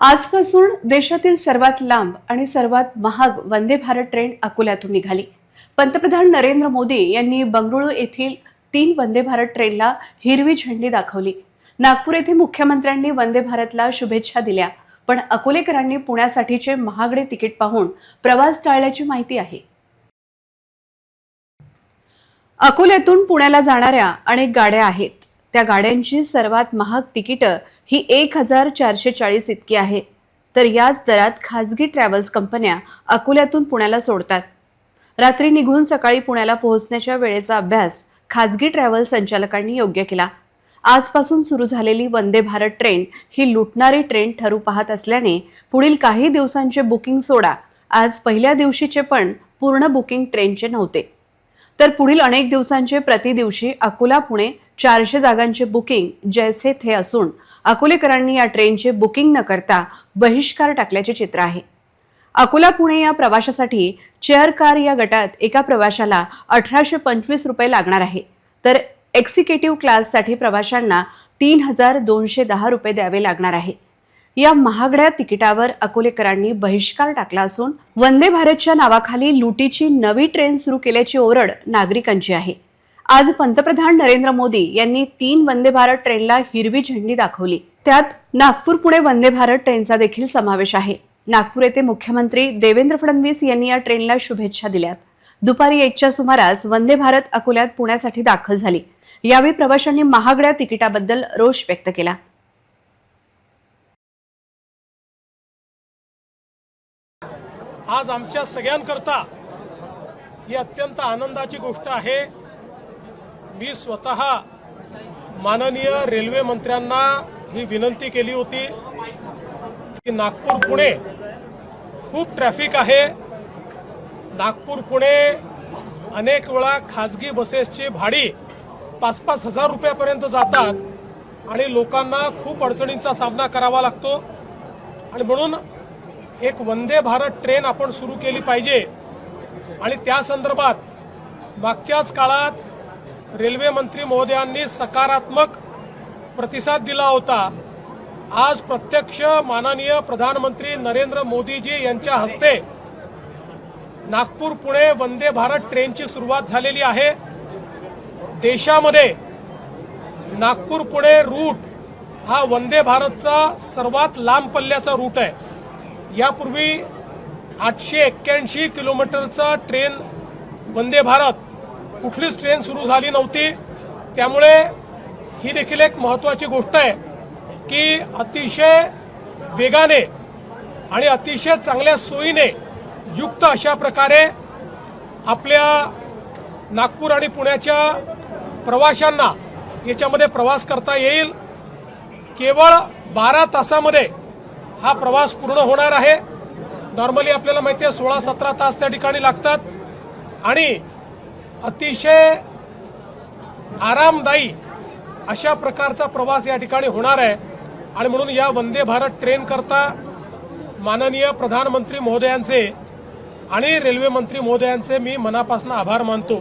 आजपासून देशातील सर्वात लांब आणि सर्वात महाग वंदे भारत ट्रेन अकोल्यातून निघाली. पंतप्रधान नरेंद्र मोदी यांनी बंगळुरू येथील तीन वंदे भारत ट्रेनला हिरवी झेंडी दाखवली. नागपूर येथे मुख्यमंत्र्यांनी वंदे भारतला शुभेच्छा दिल्या. पण अकोलेकरांनी पुण्यासाठीचे महागडे तिकीट पाहून प्रवास टाळल्याची माहिती आहे. अकोल्यातून पुण्याला जाणाऱ्या अनेक गाड्या आहेत. त्या गाड्यांची सर्वात महाग तिकीटं ही एक हजार चारशे चाळीस इतकी आहे. तर याच दरात खाजगी ट्रॅव्हल्स कंपन्या अकोल्यातून पुण्याला सोडतात. रात्री निघून सकाळी पुण्याला पोहोचण्याच्या वेळेचा अभ्यास खाजगी ट्रॅव्हल संचालकांनी योग्य केला. आजपासून सुरू झालेली वंदे भारत ट्रेन ही लुटणारी ट्रेन ठरू पाहत असल्याने पुढील काही दिवसांचे बुकिंग सोडा. आज पहिल्या दिवशीचे पण पूर्ण बुकिंग ट्रेनचे नव्हते. तर पुढील अनेक दिवसांचे प्रति दिवशी अकोला पुणे चारशे जागांचे बुकिंग जैसे थे असून अकोलेकरांनी या ट्रेनचे बुकिंग न करता बहिष्कार टाकल्याचे चित्र आहे. अकोला पुणे या प्रवाशासाठी चेअर कार या गटात एका प्रवाशाला अठराशे पंचवीस रुपये लागणार आहे. तर एक्झिक्युटिव्ह क्लाससाठी प्रवाशांना तीन हजार दोनशे दहा रुपये द्यावे लागणार आहे. या महागड्या तिकिटावर अकोलेकरांनी बहिष्कार टाकला असून वंदे भारतच्या नावाखाली लुटीची नवी ट्रेन सुरू केल्याची ओरड नागरिकांची आहे. आज पंतप्रधान नरेंद्र मोदी यांनी तीन वंदे भारत ट्रेनला हिरवी झेंडी दाखवली. त्यात नागपूर पुणे वंदे भारत ट्रेनचा देखील समावेश आहे. नागपूर येथे मुख्यमंत्री देवेंद्र फडणवीस यांनी या ट्रेनला शुभेच्छा दिल्यात. दुपारी एकच्या सुमारास वंदे भारत अकोल्यात पुण्यासाठी दाखल झाली. यावेळी प्रवाशांनी महागड्या तिकिटाबद्दल रोष व्यक्त केला. आज आमच्या सगळ्यांकरता ही अत्यंत आनंदाची गोष्ट आहे. मी स्वतः माननीय रेल्वे मंत्र्यांना ही विनंती केली होती की नागपूर पुणे खूप ट्रॅफिक आहे. नागपूर पुणे अनेक वेळा खाजगी बसेसची भाडी पाच पाच हजार रुपयापर्यंत जातात आणि लोकांना खूप अडचणींचा सामना करावा लागतो. आणि म्हणून एक वंदे भारत ट्रेन आपण सुरू केली पाहिजे. आणि त्या संदर्भात मागच्याच काळात रेल्वे मंत्री महोदयांनी सकारात्मक प्रतिसाद दिला होता. आज प्रत्यक्ष माननीय प्रधानमंत्री नरेंद्र मोदीजी यांच्या हस्ते नागपूर पुणे वंदे भारत ट्रेनची सुरुवात झालेली आहे. देशामध्ये नागपूर पुणे रूट हा वंदे भारतचा सर्वात लांब पल्ल्याचा रूट आहे. यापूर्वी आठशे एक्क्याऐंशी किलोमीटरचा ट्रेन वंदे भारत कुठलीच ट्रेन सुरू झाली नव्हती. त्यामुळे ही देखील एक महत्वाची गोष्ट आहे की अतिशय वेगाने आणि अतिशय चांगल्या सोयीने युक्त अशा प्रकारे आपल्या नागपूर आणि पुण्याच्या प्रवाशांना याच्यामध्ये प्रवास करता येईल. केवळ बारा तासामध्ये हा प्रवास पूर्ण होणार आहे. नॉर्मली आपल्याला माहिती आहे सोळा सतरा तास त्या ठिकाणी लागतात. आणि अतिशय आरामदायी अशा प्रकारचा प्रवास या ठिकाणी होणार आहे. आणि म्हणून या वंदे भारत ट्रेन करता माननीय प्रधानमंत्री महोदयांचे आणि रेल्वे मंत्री महोदयांचे मी मनापासून आभार मानतो.